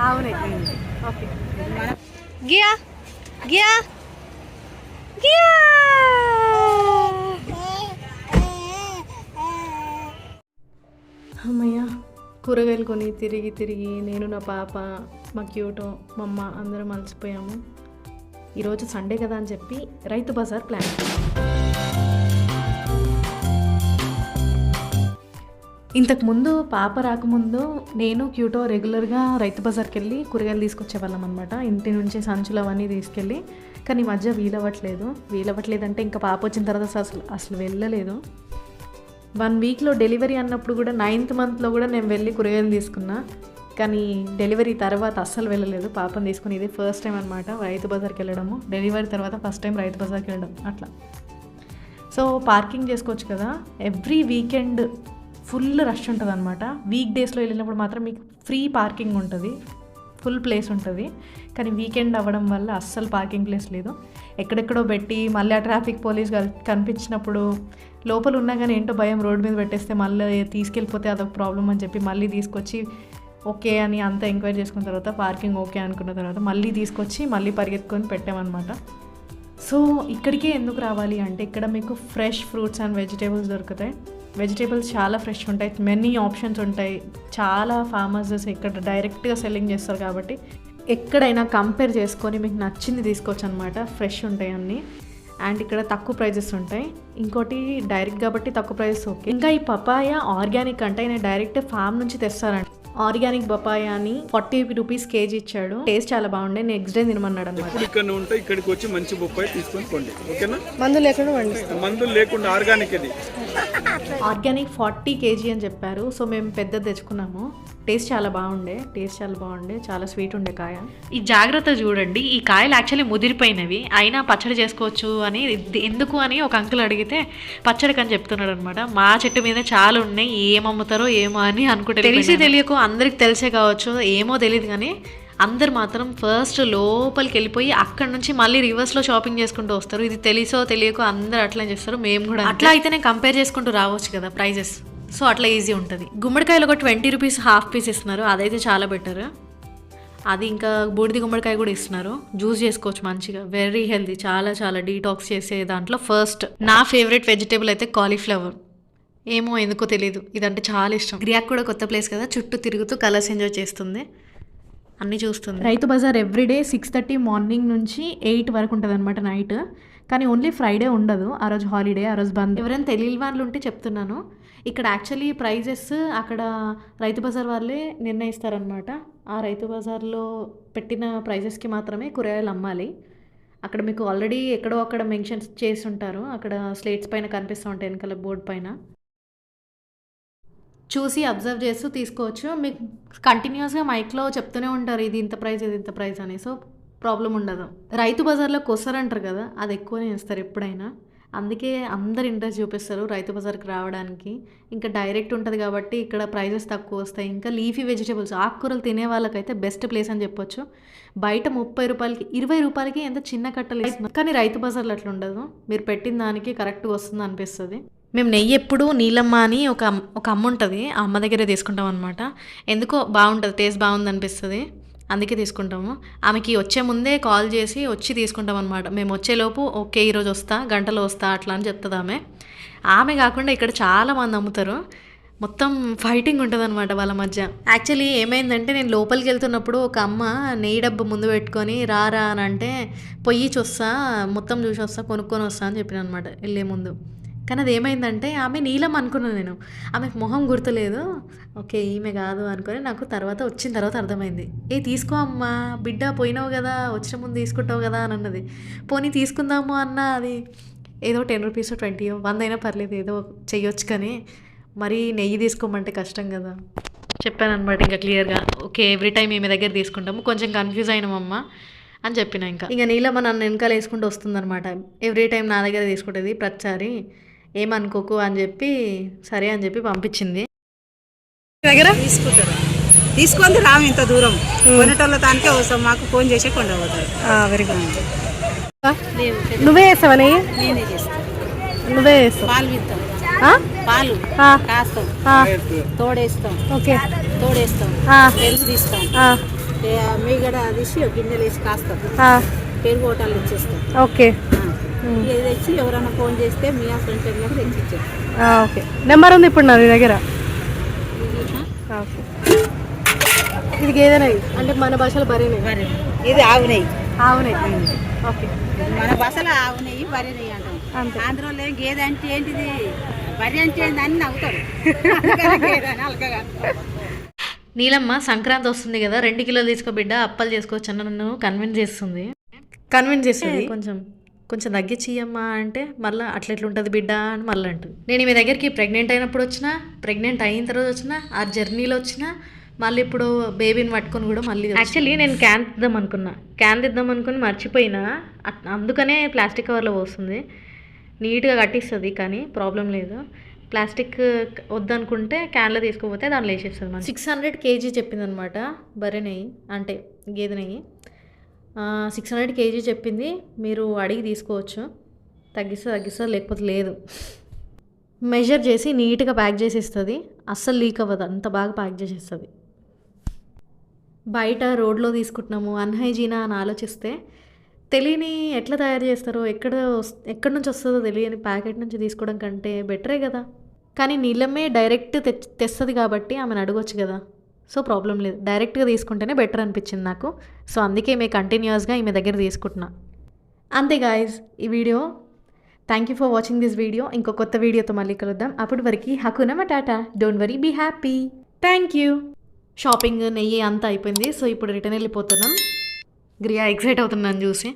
ఆవు నెయ్యి. ఓకే. గియా. గియా. గియా. అమ్మయ్య కూరగాయలు కొని తిరిగి తిరిగి నేను నా పాప మా క్యూటో మా అమ్మ అందరం అలసిపోయాము ఈరోజు సండే కదా అని చెప్పి రైతు బజార్ ప్లాన్ ఇంతకు ఇంతకుముందు పాప రాకముందు నేను క్యూటో రెగ్యులర్గా రైతు బజార్కి వెళ్ళి కూరగాయలు తీసుకొచ్చేవాళ్ళం అనమాట ఇంటి నుంచి సంచులు అవన్నీ తీసుకెళ్ళి కానీ ఈ మధ్య వీలవ్వట్లేదు. వీలవ్వట్లేదు అంటే ఇంకా పాప వచ్చిన తర్వాత అసలు అసలు వెళ్ళలేదు. వన్ వీక్లో డెలివరీ అన్నప్పుడు కూడా నైన్త్ మంత్లో కూడా నేను వెళ్ళి కూరగాయలు తీసుకున్నా. కానీ డెలివరీ తర్వాత అస్సలు వెళ్ళలేదు. పాపని తీసుకుని ఇది ఫస్ట్ టైం అనమాట రైతు బజార్కి వెళ్ళడము. డెలివరీ తర్వాత ఫస్ట్ టైం రైతు బజార్కి వెళ్ళడం అట్లా. సో పార్కింగ్ చేసుకోవచ్చు కదా. ఎవ్రీ వీకెండ్ ఫుల్ రష్ ఉంటుంది అనమాట వీక్ డేస్లో వెళ్ళినప్పుడు మాత్రం మీకు ఫ్రీ పార్కింగ్ ఉంటుంది. ఫుల్ ప్లేస్ ఉంటుంది. కానీ వీకెండ్ అవ్వడం వల్ల అస్సలు పార్కింగ్ ప్లేస్ లేదు. ఎక్కడెక్కడో పెట్టి మళ్ళీ ఆ ట్రాఫిక్ పోలీస్ కనిపించినప్పుడు లోపల ఉన్నా కానీ ఏంటో భయం రోడ్డు మీద పెట్టేస్తే మళ్ళీ తీసుకెళ్ళిపోతే అదొక ప్రాబ్లం అని చెప్పి మళ్ళీ తీసుకొచ్చి ఓకే అని అంతా ఎంక్వైరీ చేసుకున్న తర్వాత పార్కింగ్ ఓకే అనుకున్న తర్వాత మళ్ళీ తీసుకొచ్చి మళ్ళీ పరిగెత్తుకొని పెట్టామన్నమాట. సో ఇక్కడికే ఎందుకు రావాలి అంటే ఇక్కడ మీకు ఫ్రెష్ ఫ్రూట్స్ అండ్ వెజిటేబుల్స్ దొరుకుతాయి. వెజిటేబుల్స్ చాలా ఫ్రెష్ ఉంటాయి మెనీ ఆప్షన్స్ ఉంటాయి. చాలా ఫార్మర్స్ ఇక్కడ డైరెక్ట్గా సెల్లింగ్ చేస్తారు కాబట్టి ఎక్కడైనా కంపేర్ చేసుకొని మీకు నచ్చింది తీసుకోవచ్చు అనమాట ఫ్రెష్ ఉంటాయి అన్నీ. అండ్ ఇక్కడ తక్కువ ప్రైజెస్ ఉంటాయి. ఇంకోటి డైరెక్ట్ కాబట్టి తక్కువ ప్రైజెస్ ఓకే. ఇంకా ఈ పపాయ ఆర్గానిక్ అంటే ఆయన డైరెక్ట్ ఫామ్ నుంచి తెస్తారంట. ఆర్గానిక్ పపాయ అని ఫార్టీ రూపీస్ కేజీ ఇచ్చాడు. టేస్ట్ చాలా బాగుండే. నెక్స్ట్ డే తినమన్నాడు అనమాట ఇక్కడ ఉంటే ఇక్కడికి వచ్చి మంచి బొప్పాయి తీసుకొని కొండి ఓకేనా? మందు లేకుండా మందులు లేకుండా ఆర్గానిక్ ఇది. ఆర్గానిక్ ఫార్టీ కేజీ అని చెప్పారు. సో మేము పెద్ద తెచ్చుకున్నాము. టేస్ట్ చాలా బాగుండే. టేస్ట్ చాలా బాగుండే. చాలా స్వీట్ ఉండే కాయ. ఈ జాగ్రత్త చూడండి. ఈ కాయలు యాక్చువల్లీ ముదిరిపోయినవి. అయినా పచ్చడి చేసుకోవచ్చు అని ఎందుకు అని ఒక అంకుల్ అడిగితే పచ్చడికి అని చెప్తున్నాడు అనమాట మా చెట్టు మీద చాలా ఉన్నాయి. ఏం అమ్ముతారో ఏమో అని అనుకుంటే తెలిసి తెలియకు అందరికి తెలిసే కావచ్చు. ఏమో తెలియదు కానీ అందరు మాత్రం ఫస్ట్ లోపలికి వెళ్ళిపోయి అక్కడ నుంచి మళ్ళీ రివర్స్లో షాపింగ్ చేసుకుంటూ వస్తారు. ఇది తెలిసో తెలియకో అందరు అట్లా చేస్తారు. మేము కూడా అట్లా అయితేనే కంపేర్ చేసుకుంటూ రావచ్చు కదా ప్రైజెస్ సో అట్లా ఈజీ ఉంటుంది. గుమ్మడికాయలు ఒక ట్వంటీ రూపీస్ హాఫ్ పీస్ ఇస్తున్నారు. అదైతే చాలా బెటర్ అది ఇంకా బూడిది గుమ్మడికాయ కూడా ఇస్తున్నారు. జ్యూస్ చేసుకోవచ్చు మంచిగా. వెరీ హెల్తీ చాలా చాలా డీటాక్స్ చేసే దాంట్లో ఫస్ట్ నా ఫేవరెట్ వెజిటేబుల్ అయితే కాలీఫ్లవర్ ఏమో ఎందుకో తెలియదు ఇదంటే చాలా ఇష్టం. గ్రియాక్ కూడా కొత్త ప్లేస్ కదా. చుట్టూ తిరుగుతూ కలర్స్ ఎంజాయ్ చేస్తుంది. అన్నీ చూస్తుంది. Rythu Bazar everyday six thirty morning నుంచి ఎయిట్ వరకు ఉంటుంది అనమాట నైట్. కానీ ఓన్లీ ఫ్రైడే ఉండదు. ఆ రోజు హాలిడే ఆ రోజు బంద్. ఎవరైనా తెలియని వాళ్ళు ఉంటే చెప్తున్నాను. ఇక్కడ యాక్చువల్లీ ప్రైజెస్ అక్కడ రైతు బజార్ వాళ్ళే నిర్ణయిస్తారనమాట ఆ రైతు బజార్లో పెట్టిన ప్రైజెస్కి మాత్రమే కూరగాయలు అమ్మాలి. అక్కడ మీకు ఆల్రెడీ ఎక్కడో అక్కడ మెన్షన్ చేసి ఉంటారు. అక్కడ స్లేట్స్ పైన కనిపిస్తూ ఉంటాయి వెనకాల బోర్డు పైన. చూసి అబ్జర్వ్ చేస్తూ తీసుకోవచ్చు. మీకు కంటిన్యూస్గా మైక్లో చెప్తూనే ఉంటారు ఇది ఇంత ప్రైస్ ఇది ఇంత ప్రైస్ అని. సో ప్రాబ్లం ఉండదు. రైతు బజార్లో కొసరంటారు కదా అది ఎక్కువనే ఇస్తారు ఎప్పుడైనా. అందుకే అందరు ఇంట్రెస్ట్ చూపిస్తారు రైతు బజార్కి రావడానికి. ఇంకా డైరెక్ట్ ఉంటుంది కాబట్టి ఇక్కడ ప్రైజెస్ తక్కువ వస్తాయి. ఇంకా లీఫీ వెజిటేబుల్స్ ఆకుకూరలు తినే వాళ్ళకైతే బెస్ట్ ప్లేస్ అని చెప్పొచ్చు. బయట ముప్పై రూపాయలకి ఇరవై రూపాయలకి ఎంత చిన్న కట్టలు కానీ రైతు బజార్లో అట్లా ఉండదు. మీరు పెట్టిన దానికి కరెక్ట్గా వస్తుంది అనిపిస్తుంది. మేము నెయ్యి ఎప్పుడు నీలమ్మ అని ఒక ఒక అమ్మ ఉంటుంది ఆ అమ్మ దగ్గరే తీసుకుంటాం అనమాట ఎందుకో బాగుంటుంది టేస్ట్ బాగుంది అనిపిస్తుంది అందుకే తీసుకుంటాము. ఆమెకి వచ్చే ముందే కాల్ చేసి వచ్చి తీసుకుంటాం అనమాట మేము వచ్చేలోపు ఓకే ఈరోజు వస్తా గంటలో వస్తా అట్లా అని చెప్తుంది ఆమె. ఆమె కాకుండా ఇక్కడ చాలా మంది అమ్ముతారు మొత్తం ఫైటింగ్ ఉంటుంది అనమాట వాళ్ళ మధ్య. యాక్చువల్లీ ఏమైందంటే నేను లోపలికి వెళ్తున్నప్పుడు ఒక అమ్మ నెయ్యి డబ్బు ముందు పెట్టుకొని రారా అని అంటే పొయ్యి చూస్తా మొత్తం చూసి వస్తా కొనుక్కొని వస్తా అని చెప్పిన అనమాట వెళ్ళే ముందు. కానీ అది ఏమైందంటే ఆమె నీలం అనుకున్నాను నేను. ఆమెకు మొహం గుర్తులేదు. ఓకే ఈమె కాదు అనుకొని నాకు తర్వాత వచ్చిన తర్వాత అర్థమైంది. ఏ తీసుకో అమ్మా బిడ్డ పోయినావు కదా వచ్చిన ముందు తీసుకుంటావు కదా అని అన్నది. పోనీ తీసుకుందాము అన్న అది. ఏదో టెన్ రూపీస్ ట్వంటీ వంద అయినా పర్లేదు ఏదో చెయ్యొచ్చు కానీ మరీ నెయ్యి తీసుకోమంటే కష్టం కదా. చెప్పాను అనమాట ఇంకా క్లియర్గా. ఓకే ఎవ్రీ టైం ఈమె దగ్గర తీసుకుంటాము. కొంచెం కన్ఫ్యూజ్ అయినామమ్మ అని చెప్పిన ఇంకా. ఇంకా నీలమ్మ నన్ను వెనకాల వేసుకుంటూ వస్తుందన్నమాట. ఎవ్రీ టైం నా దగ్గర తీసుకుంటుంది ప్రతిసారి. ఏమనుకోకు అని చెప్పి సరే అని చెప్పి పంపించింది. దగ్గర? తీసుకుంటారు తీసుకొని రాము ఇంత దూరం. కొనేటోళ్ళ దానికే వస్తాం మాకు ఫోన్ చేసి కొండపోతారు వెరీ గుడ్ నువ్వే నేనే చేస్తాను నువ్వే పాలు విత్తాం? పాలు కాస్తాం. తోడేస్తాం. ఓకే. తోడేస్తాం. పెరుగు తీస్తాం. మీగడ తీసి గిన్నెలు వేసి కాస్తాం. పెరుగు హోటల్ ఇచ్చేస్తాం. ఓకే. ఇది తెచ్చి ఎవరైనా ఫోన్ చేస్తే మీ ఆ ఫ్రెండ్ టైంలో తెచ్చి ఓకే. నెంబర్ ఉంది ఇప్పుడు నా దగ్గర. ఇది, ఆ, ఓకే. ఇది? గేదెనై అంటే మన భాషలో బరేనే ఇది ఆవు నెయ్యి. ఆవునే ఓకే. మన భాషలో ఆవు నెయ్యి వరి నెయ్యి అంటాం. ఆంధ్రలో గేదె అంటే ఏంటిది? వరి అంటే ఏంటి అని నవ్వుతారు. అలకగా. నీలమ్మ సంక్రాంతి వస్తుంది కదా రెండు కిలోలు తీసుకో బిడ్డ అప్పలు చేసుకోవచ్చు అని నన్ను కన్విన్స్ చేస్తుంది. కన్విన్స్ చేస్తుంది? కొంచెం. కొంచెం తగ్గించి ఇయ్యమ్మా అంటే మళ్ళీ అట్లా ఎట్లా ఉంటుంది బిడ్డ అని మళ్ళీ అంటుంది. నేను మీ దగ్గరికి ప్రెగ్నెంట్ అయినప్పుడు వచ్చినా ప్రెగ్నెంట్ అయిన తర్వాత వచ్చినా ఆ జర్నీలో వచ్చినా మళ్ళీ ఇప్పుడు బేబీని పట్టుకొని కూడా మళ్ళీ యాక్చువల్లీ నేను క్యాన్ తీద్దాం అనుకున్నా. క్యాన్ తీద్దాం అనుకుని మర్చిపోయినా. అందుకనే ప్లాస్టిక్ కవర్లో పోస్తుంది. నీట్గా కట్టిస్తుంది కానీ ప్రాబ్లం లేదు. ప్లాస్టిక్ వద్దనుకుంటే క్యాన్లో తీసుకుపోతే దాంట్లో వేసేస్తుంది మనం సిక్స్ హండ్రెడ్ కేజీ చెప్పింది అనమాట బర్రె నెయ్యి అంటే గేదె నెయ్యి. సిక్స్ హండ్రెడ్ కేజీ చెప్పింది. మీరు అడిగి తీసుకోవచ్చు. తగ్గిస్తే తగ్గిస్తుంది లేకపోతే లేదు. మెజర్ చేసి నీట్గా ప్యాక్ చేసి ఇస్తుంది అస్సలు లీక్ అవ్వదు. అంత బాగా ప్యాక్ చేసి ఇస్తుంది బయట రోడ్లో తీసుకుంటున్నాము. అన్హైజీనా అని ఆలోచిస్తే తెలియని ఎట్లా తయారు చేస్తారో ఎక్కడ ఎక్కడి నుంచి వస్తుందో తెలియని ప్యాకెట్ నుంచి తీసుకోవడం కంటే బెటరే కదా. కానీ నీళ్ళమే డైరెక్ట్ తెచ్చి తెస్తుంది కాబట్టి ఆమెను అడగొచ్చు కదా. సో ప్రాబ్లం లేదు. డైరెక్ట్గా తీసుకుంటేనే బెటర్ అనిపించింది నాకు. సో అందుకే మేము కంటిన్యూస్గా ఈమె దగ్గర తీసుకుంటున్నా. అంతే గాయస్ ఈ video. Thank you for watching this video ఇంకో కొత్త వీడియోతో మళ్ళీ కలుద్దాం. అప్పటి వరకు హకునమ Tata. Don't worry be happy thank you shopping నెయ్యి అంతా అయిపోయింది. సో ఇప్పుడు రిటర్న్ వెళ్ళిపోతున్నాం. గ్రియా ఎక్సైట్ అవుతున్నాను చూసి.